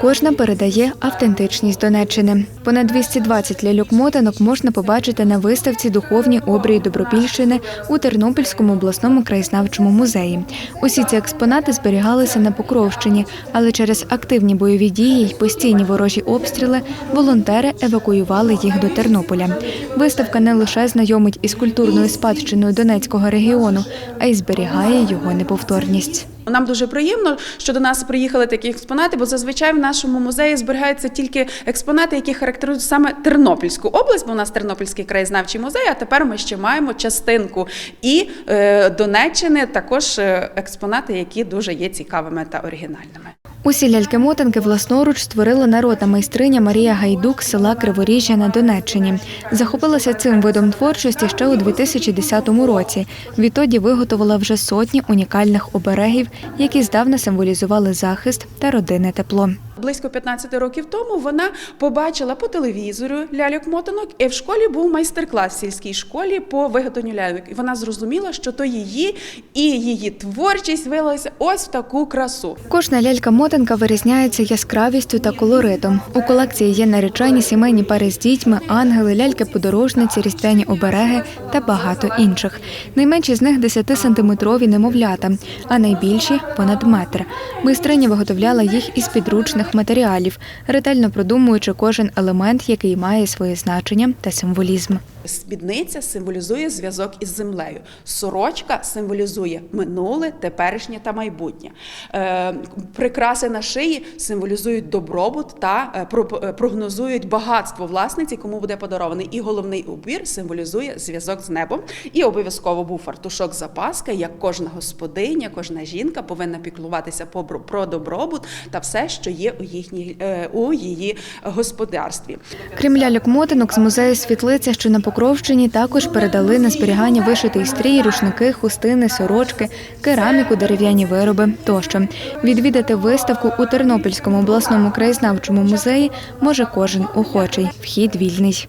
Кожна передає автентичність Донеччини. Понад 220 ляльок-мотанок можна побачити на виставці Духовні обрії Добропільщини у Тернопільському обласному краєзнавчому музеї. Усі ці експонати зберігалися на Покровщині, але через активні бойові дії й постійні ворожі обстріли волонтери евакуювали їх до Тернополя. Виставка не лише знайомить із культурною спадщиною Донецького регіону, а й зберігає його неповторність. Нам дуже приємно, що до нас приїхали такі експонати, бо зазвичай в нашому музеї зберігаються тільки експонати, які характеризують саме Тернопільську область, бо у нас Тернопільський краєзнавчий музей. А тепер ми ще маємо частинку і е, Донеччини, також е, експонати, які дуже є цікавими та оригінальними. Усі ляльки-мотанки власноруч створила народна майстриня Марія Гайдук з села Криворіжжя на Донеччині. Захопилася цим видом творчості ще у 2010 році. Відтоді виготовила вже сотні унікальних оберегів, які здавна символізували захист та родинне тепло. Близько 15 років тому вона побачила по телевізору ляльок-мотанок, і в школі був майстер-клас в сільській школі по виготовленню ляльок. І вона зрозуміла, що то її і її творчість вилилася ось в таку красу. Кожна лялька-мотанка вирізняється яскравістю та колоритом. У колекції є наречені сімейні пари з дітьми, ангели, ляльки-подорожниці, різдвяні обереги та багато інших. Найменші з них 10-сантиметрові немовлята, а найбільші понад метр. Майстриня виготовляла їх із підручних матеріалів, ретельно продумуючи кожен елемент, який має своє значення та символізм. Спідниця символізує зв'язок із землею. Сорочка символізує минуле, теперішнє та майбутнє. Е, прикраси на шиї символізують добробут та е, е, прогнозують багатство власниці, кому буде подарований. І головний убір символізує зв'язок з небом. І обов'язково був фартушок запаска, як кожна господиня, кожна жінка повинна піклуватися про добробут та все, що є у їхній е, у її господарстві. Крім ляльок мотинок з музею світлиця, що на Покровщині, також передали на зберігання вишитий стрій, рушники, хустини, сорочки, кераміку, дерев'яні вироби тощо. Відвідати виставку у Тернопільському обласному краєзнавчому музеї може кожен охочий. Вхід вільний.